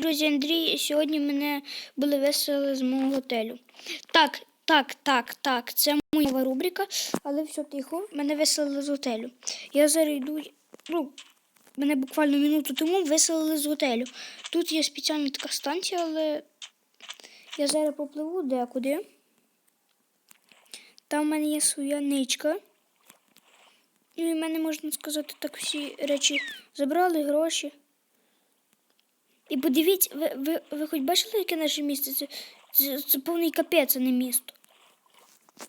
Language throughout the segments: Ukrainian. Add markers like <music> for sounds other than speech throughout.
Друзі, Андрій, сьогодні мене були веселі з мого готелю. Так, так, так, так, це моя рубрика, але все тихо, мене веселили з готелю. Я зараз йду, ну, мене буквально минуту тому веселили з готелю. Тут є спеціальна така станція, але я зараз попливу декуди. Там в мене є своя ничка. Ну і в мене, можна сказати, так всі речі забрали, гроші. І подивіться, ви, ви, ви хоч бачили, яке наше місто? Це, це, це повний капець, а не місто.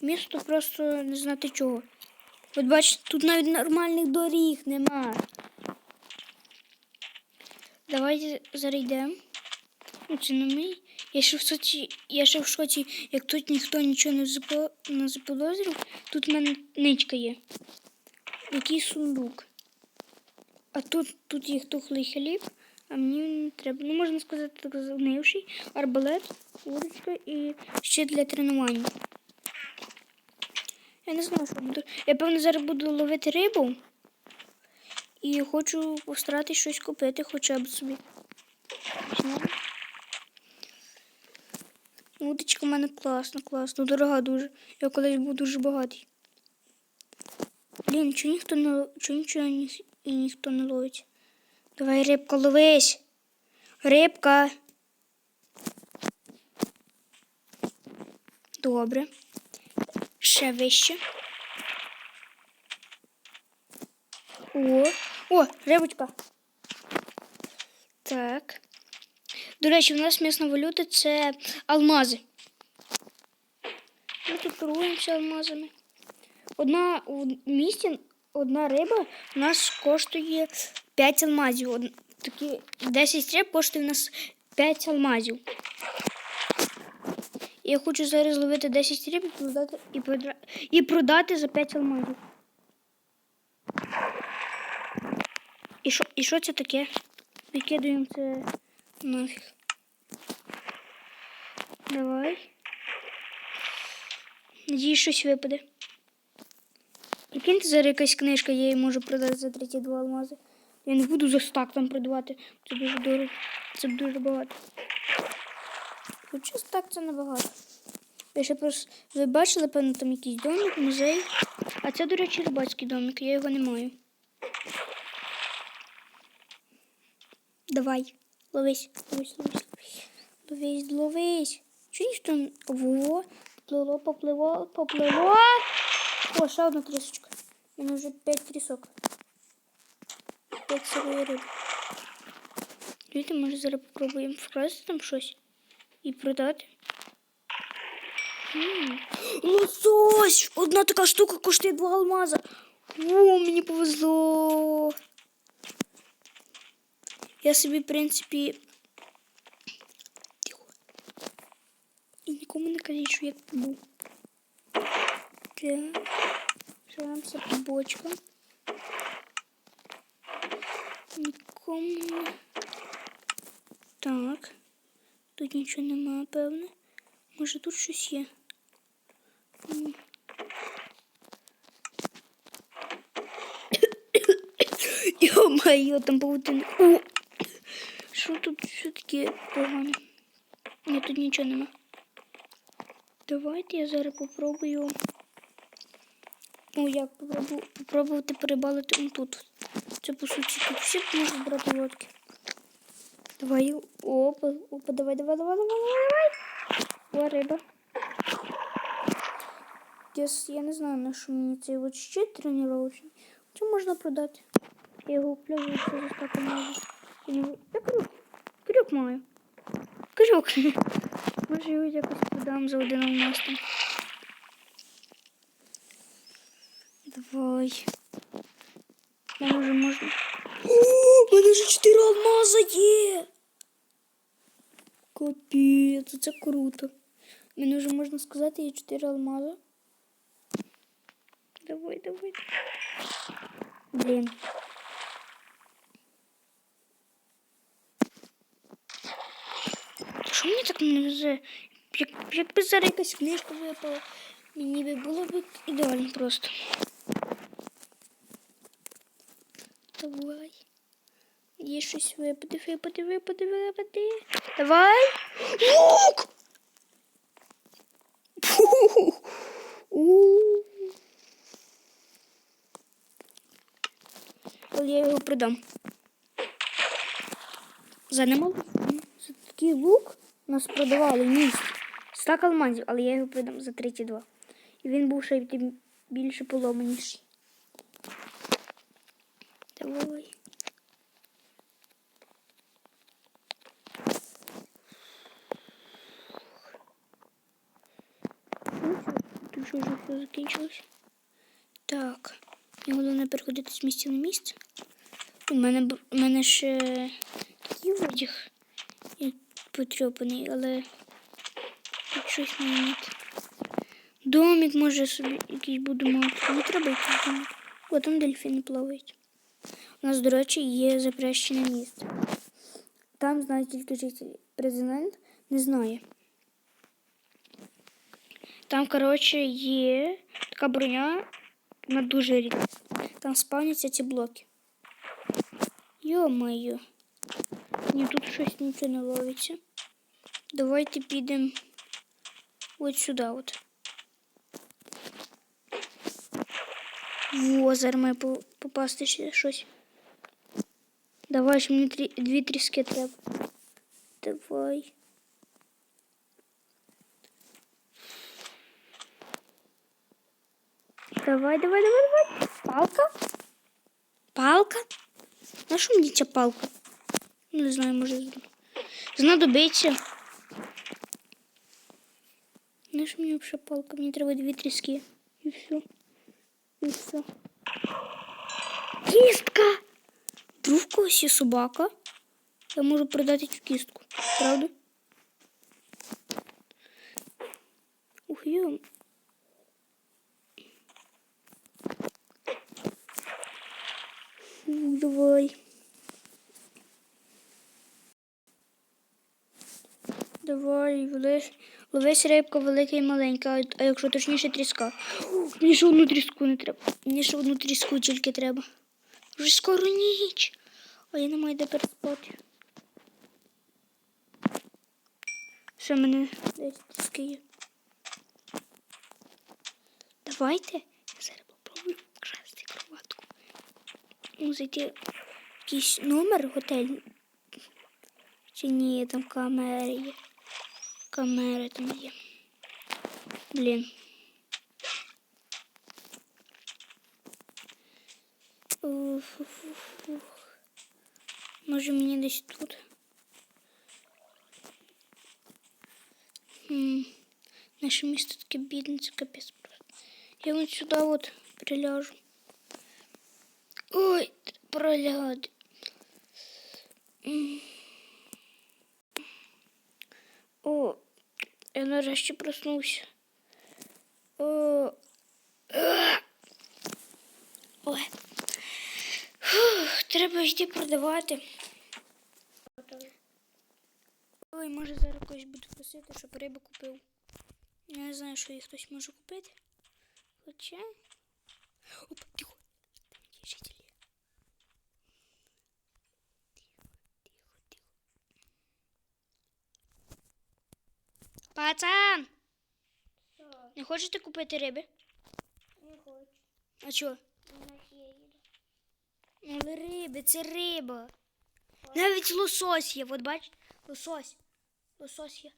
Місто просто не знати чого. От бачите, тут навіть нормальних доріг нема. Давайте зарейдемо. Ну, це не мій. Я ще в шоці, я ще в шоці, як тут ніхто нічого не, запо, не заподозрив. Тут в мене ничка є. Який сундук. А тут, тут є тухлий хліб, а мені не треба. Ну, можна сказати, так загнивший, арбалет, удочка і ще для тренування. Я не знаю, що буду. Я певно зараз буду ловити рибу. І хочу постаратись щось купити хоча б собі. Удочка в мене класна, класна, дорога дуже. Я колись був дуже багатий. Блін, чого ніхто не чого нічого ні, ніхто не ловить? Давай, рибка, ловись. Рибка. Добре. Ще вище. О, о, рибочка. Так. До речі, у нас місна валюта це алмази. Ми тут торгуємося алмазами. Одна у місті, одна риба у нас коштує 5 алмазів. Такі 10 риб коштує у нас 5 алмазів. Я хочу зараз зловити 10 риб і продати, і продра- і продати за 5 алмазів. І що, і що це таке? Викидуємо це нафіг. Давай. Надіюсь, щось випаде. Прикиньте, зараз якась книжка, я її можу продати за 32 алмази. Я не буду за стак там продавати. Це дуже дорого. Це дуже багато. Хоча стак це небагато. Я ще просто. Ви бачили, певно, там якийсь домик, музей. А це, до речі, рибацький домик, я його не маю. Давай, ловись, ловись, ловись, ловись. Ловись, ловись. Чуєш там? Во, поплило, попливо, попливо. О, ще одна трісочка. У мене вже п'ять трісок. П'ять сирої риби. Дивіться, може зараз попробуємо вкрасти там щось і продати. М. Лосось! Одна така штука коштує два алмаза. О, мені повезло. Я собі, в принципі. Тихо. І нікому не калічу, як був. Так. Живемося по бочкам. Нікому. Так. Тут нічого немає, певне. Може тут щось є. Йо-моє, там паутина. О! Що тут що таке погано? Ні, тут нічого нема. Давайте я зараз попробую. Ну, як попробую, попробувати перебалити он тут. Це по суті тут всі можна брати лодки. Давай, опа, опа, давай, давай, давай, давай, давай. О, риба. Я, я не знаю, на що мені цей от щит тренувачний. Це можна продати. Я його вплюваю, це за стаком можу. Я, крюк. Крюк маю. Крюк. Може його якось продам за один алмаз. Давай. Я може можна. О, мене вже чотири алмаза є. Капець, це круто. У мене вже можна сказати, є чотири алмаза. Давай, давай. Блін. Що мені так не везе? Як, якби зараз якась книжка випала, мені би було б ідеально просто. Давай. Є щось випади, випади, випади, випади. Давай. Лук! Але я його продам. За немало. За такий лук нас продавали місць. Стак алмазів, але я його продам за 32. І він був ще більше поломаніший. Давай. Тут вже все закінчилось. Так. Мені головне переходити з місця на місце. У мене, у мене ще такий одяг але тут щось має мати. Домик може собі якийсь буду мати. Не треба якийсь домик. О, там дельфіни плавають. У нас, до речі, є запрещене місце. Там знають тільки жителі. Президент не знає. Там, коротше, є така броня на дуже рідка. Там спавняться ці блоки. Йо-моє. Ні, тут щось нічого не ловиться. Давайте підемо от сюди. От. Во, зараз має по- попасти ще щось. Давай, ж мені трі... дві тріски треба. Давай. Давай, давай, давай, давай. Палка? Палка? На що мені ця палка? Не знаю, може з- знадобиться. На що мені взагалі палка? Мені треба дві тріски. І все. І все. Кістка! Вдруг в когось є собака. Я можу продати цю кістку. Правда? Ух, йо. Фу, давай. Давай, ловись, ловись рибка велика і маленька, а якщо точніше тріска. Мені ще одну тріску не треба. Мені ще одну тріску тільки треба. Вже скоро ніч. А я не маю де переспати. В мене десь тріски є. Давайте. Я зараз попробую красти кроватку. Зайти якийсь номер готель. Чи ні, там камери є. Камери там є. Блін. Може мені десь тут. Хм. Наше місто таке бідне, це капець просто. Я от сюди от приляжу. Ой, пролягати. М. О, я нарешті проснувся. О. треба йти продавати. Ой, може зараз когось буду просити, щоб рибу купив. Я не знаю, що їх хтось може купити. Хоча. Опа, тихо. Там є жителі. Тихо, тихо, тихо. Пацан! Що? Не хочете купити риби? Не хочу. А чого? У Але риби, це риба. Навіть лосось є, от бач, лосось. Лосось є.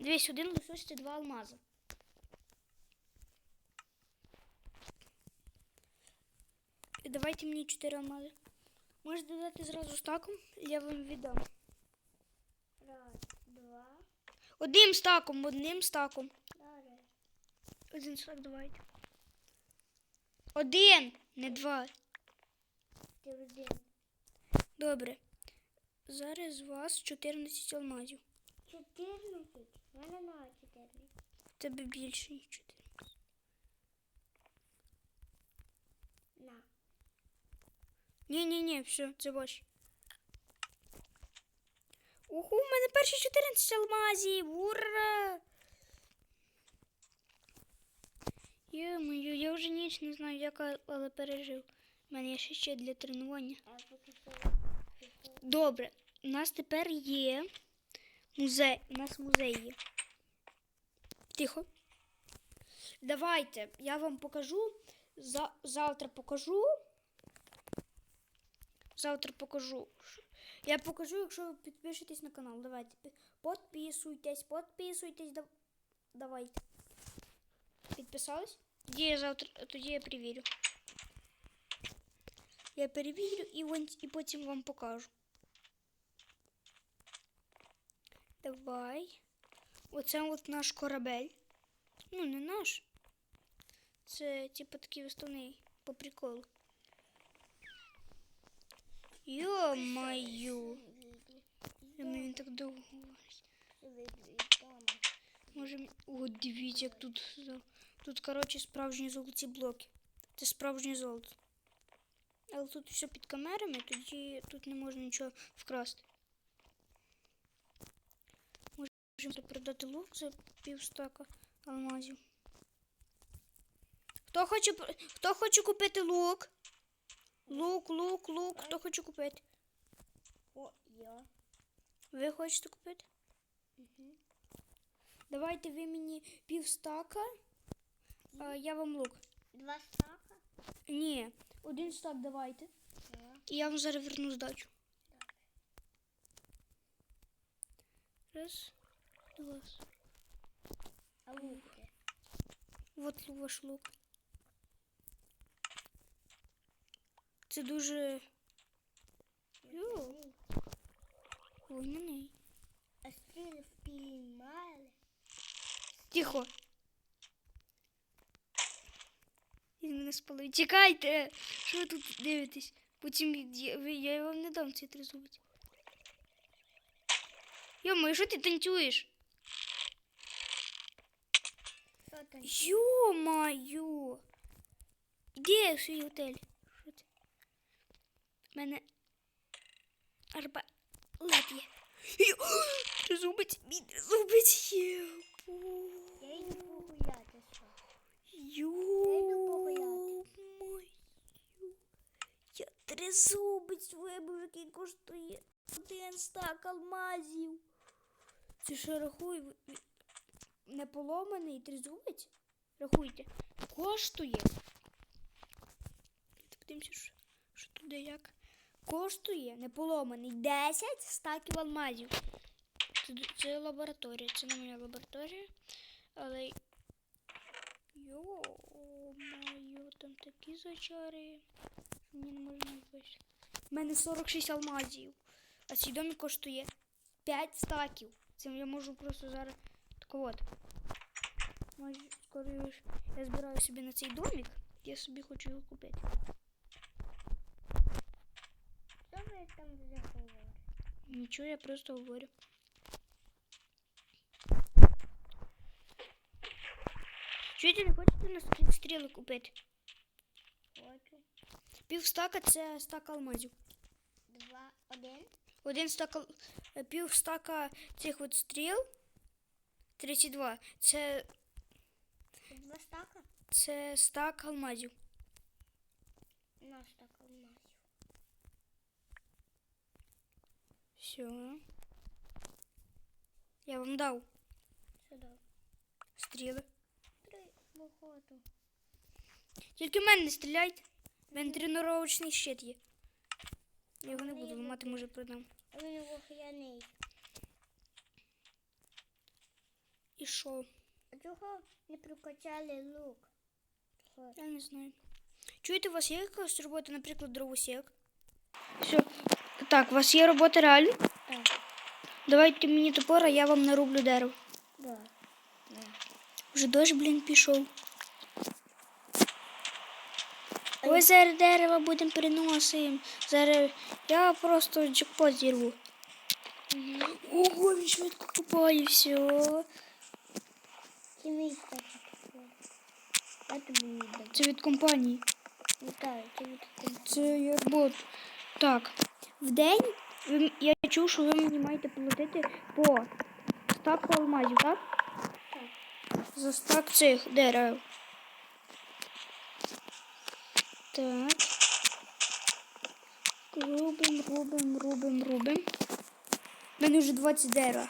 Дивись, один лосось це два алмази. І давайте мені чотири алмази. Можете додати зразу стаком, я вам віддам. Раз, два. Одним стаком, одним стаком. Один стак давайте. Один, не два. Один. Добре. Зараз з вас 14 алмазів. Чотирнадцять. У мене немає чотирнадцять. В тебе більше, ніж 14. На. Ні, ні, ні, все, це ваші. Уху, у мене перші 14 алмазів. Ура! Йо-моє, я вже ніч не знаю, як, але пережив. У мене є ще ще для тренування. Добре, у нас тепер є музей. У нас музей є. Тихо. Давайте, я вам покажу. За, завтра покажу. Завтра покажу. Я покажу, якщо ви підпишетесь на канал. Давайте. підписуйтесь. дав- Давайте. Підписались? Тоді я завтра, тоді я перевірю. Я перевірю і, і потім вам покажу. Давай. Оце от наш корабель. Ну, не наш. Це типу такий виставний по приколу. Йо-маю. Я ну, він так довго. Може, о, дивіться, як тут. Тут, коротше, справжні золоті блоки. Це справжнє золото. Але тут все під камерами, тоді тут не можна нічого вкрасти. Можемо продати лук за півстака алмазів. Хто хоче, хто хоче купити лук? Лук, лук, лук. Хто хоче купити? О, я. Ви хочете купити? Угу. Давайте ви мені півстака, а я вам лук. Два стака. Ні, один стак давайте. Да. І я вам зараз верну здачу. Раз, два. А луки? От ваш лук. Це дуже вогняний. А стріли впіймали. Тихо. Він мене спалив. Чекайте! Що ви тут дивитесь? Потім я, вам не дам цей тризубець. Йомо, що ти танцюєш? Що там? Йо-моє! Де в свій готель? Що це? У мене арбалет є. <gasps> <gasps> Тризубець, мій тризубець є. О, Я йду погуляти, що? Йо-моє! Тризубець вибив, який коштує один стак алмазів. Це що ви- Не поломаний тризубець? Рахуйте. Коштує. Подивимося, що, що туди як. Коштує неполоманий 10 стаків алмазів. Це, це лабораторія, це не моя лабораторія. Але. Йо-моє, там такі зачари. Мені не можна вийти. У мене 46 алмазів. А цей домик коштує 5 стаків. Це я можу просто зараз. Так от. Може, скоро я збираю собі на цей домик. Я собі хочу його купити. Що ви там вже? Нічого, я просто говорю. Чуєте, не хочете на стрі- стріли купити? Хочу. Пів стака це стак алмазів. Два, один. Один стак, ал- е, пів стака цих от стріл. 32. Це, Це Два стака? це стак алмазів. На стак алмазів. Все. Я вам дав Сюди. стріли. Три виходу. Тільки в мене не стріляйте. У мене тренувачний щит є. Я його не буду ламати, може продам. Він вогняний. І що? А чого не прокачали лук? Я не знаю. Чуєте, у вас є якась робота, наприклад, дровосек? Все. Так, у вас є робота реально? Так. Давайте мені топор, а я вам нарублю дерево. Да. Вже дощ, блін, пішов. Ось зараз дерево будемо переносити. Зараз я просто джекпот зірву. Ого, він швидко купає все. Це. Я дам. Це від компанії. Це як бот. Так. В день я чув, що ви мені маєте платити по стаку алмазів, так? Так. За стак цих дерев. Так. Рубим, рубим, рубим, рубим. У мене вже 20 дерева.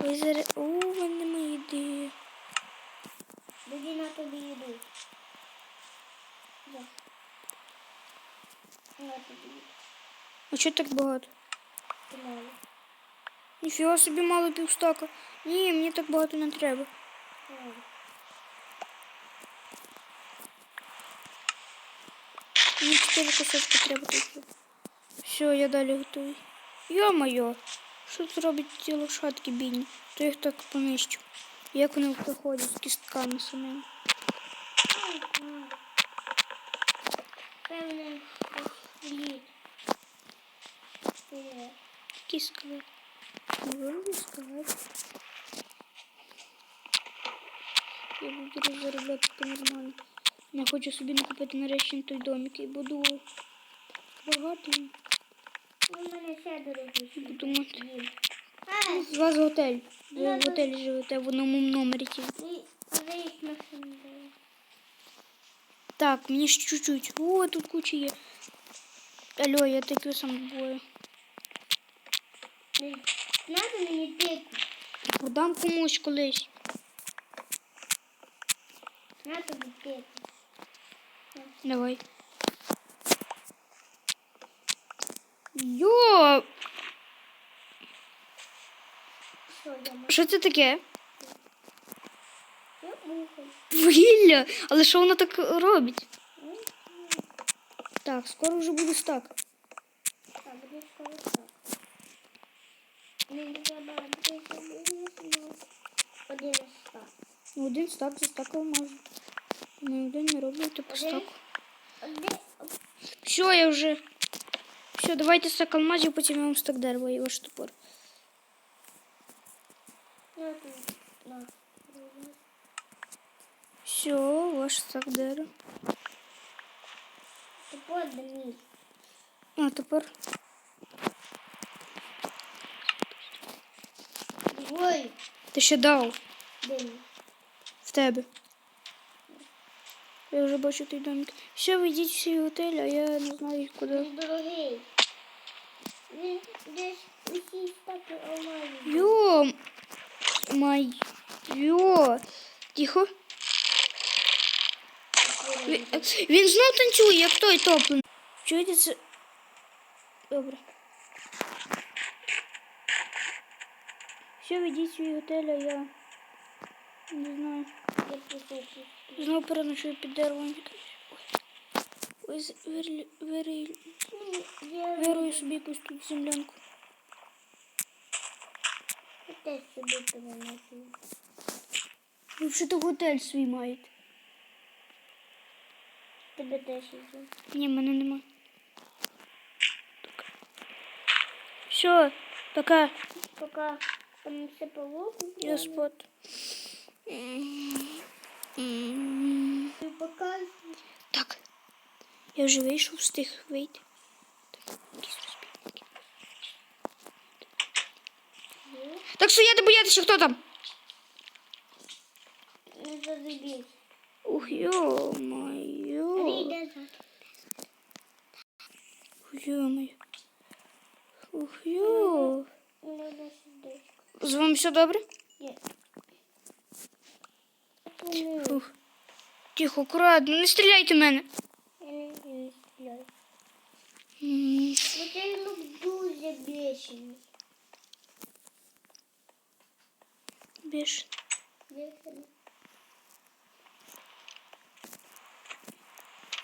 Ой, зараз. О, в мене немає їди. Тоді на тобі їду. Да. На тобі. А чого так багато? Мало. Ніфіга собі мало півстака. Ні, мені так багато не треба. Мало. Мені 4 кусочки треба тільки. Все, я далі готую. Йо-моє, що тут роблять ці лошадки бідні? То їх так понищу. Як вони приходять з кістками самими. Певне, скелет? Вироби скелет. Я буду заробляти по-нормально. Я хочу собі накупити нарешті той домик і буду багатим. Ну, в мене ще дорогий. Буду мати. З вас готель. Ви в готелі живете в одному номері тільки. Так, мені ще чуть-чуть. О, тут куча є. Алло, я таке сам бою. Надо мені тику. Продам комусь колись. На тобі тику. Давай. Йо! Що? Це таке? Вугілля! Але що воно так робить? Так, скоро вже буде стак. Так, буде скоро так. Мені треба один стак. Один стак за стак алмазу. Один не роблю по стаку. Один. Все, я вже. Все, давайте стак алмазів, потім я вам стак дерева і ваш топор. На тобі. На. Все, ваш стак дерева. Тепер до мій. А тепер. Ой, Ти ще дав де мій? в тебе. Я вже бачу той домик. Все, ви йдіть всі в готель, а я не знаю куди. Дорогий. Йо! Май. Йо! Тихо. Він, він знов танцює, як той топлений. Чуєте це? Добре. Все, ведіть свій готель, а я не знаю. Я присутній. Знову переночую під деревом вирі- Я вирую собі якусь тут землянку. теж собі переносив. Ви вже то готель свій маєте. Тебе теж є. Ні, мене нема. Все, пока. Поки там все по. Я спот. Так. Я вже вийшов, встиг вийти. Так, розбірники. Так стояти боятися, хто там? Ух, йо-моє. Йо-моє. Ух, йо. Не. З вами все добре? Є. Я Ух. Тихо, акуратно, не стріляйте в мене. не стріляю. М, Бо цей лук дуже бешений. Більше. Бешений.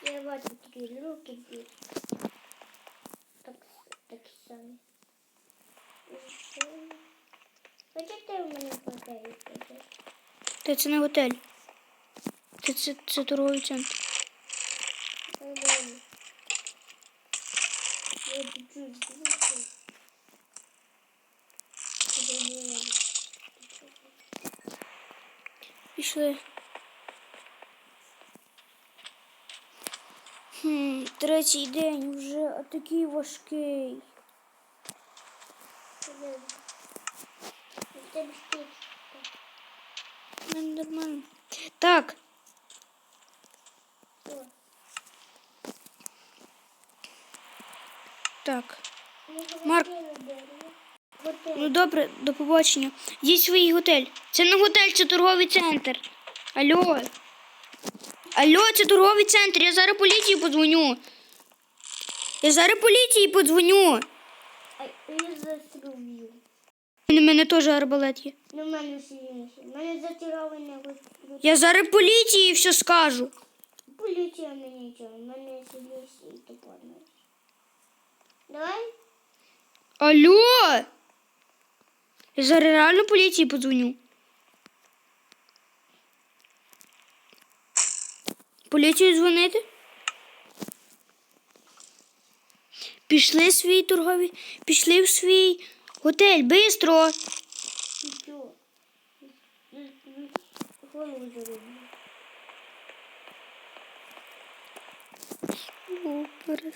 Я бачу такі руки б'ють. Так, такі самі. І що? Хочете у мене готелі ходити? Та це не готель. Це, це, це торговий центр. Пішли. Хм, третій день вже, такий важкий. Ну, Нормально. Так, Так. Марк. Ну добре, до побачення. Їдь свій готель. Це не готель, це торговий центр. Алло. Алло, це торговий центр. Я зараз поліції подзвоню. Я зараз поліції подзвоню. А я застрелю. У мене теж арбалет є. Ну, в мене все інше. Мене на Я зараз поліції все скажу. Поліція мені нічого. В мене сильніше і топорно. Давай. Алло. Я зараз реально поліції подзвоню. Поліцію дзвонити? Пішли свій торговий, пішли в свій готель, бистро. Що? Голову зароблю. Супер.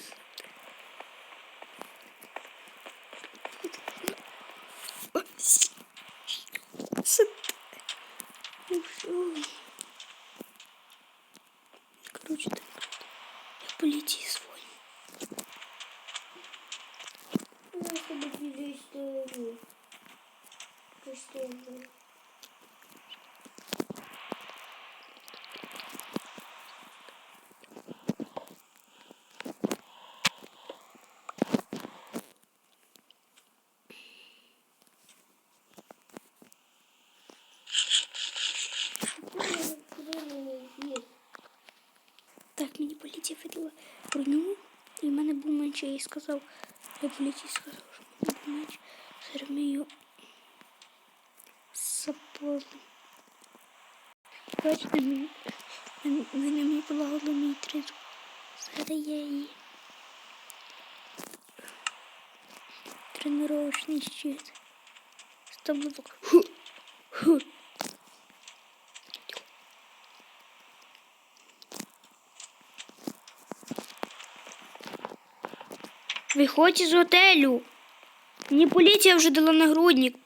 Короче, так. Я поліції Історію. Куди мені їсти? Так, мені поліція видала броню, і в мене був менше, я їй. Був менше. Зараз ми його заповнимо. Бачите, мене мені полагало мій тризу. Зараз я її тренувачний щит. Стабловок. Ху. Ху. Виходь із готелю. Мені поліція вже дала нагрудник.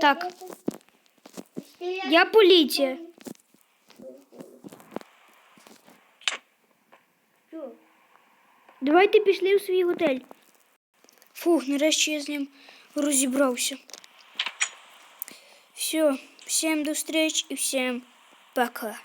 Так. Я поліція. Давайте пішли в свій готель. Фух, нарешті я з ним розібрався. Все, всім до встреч і всім пока.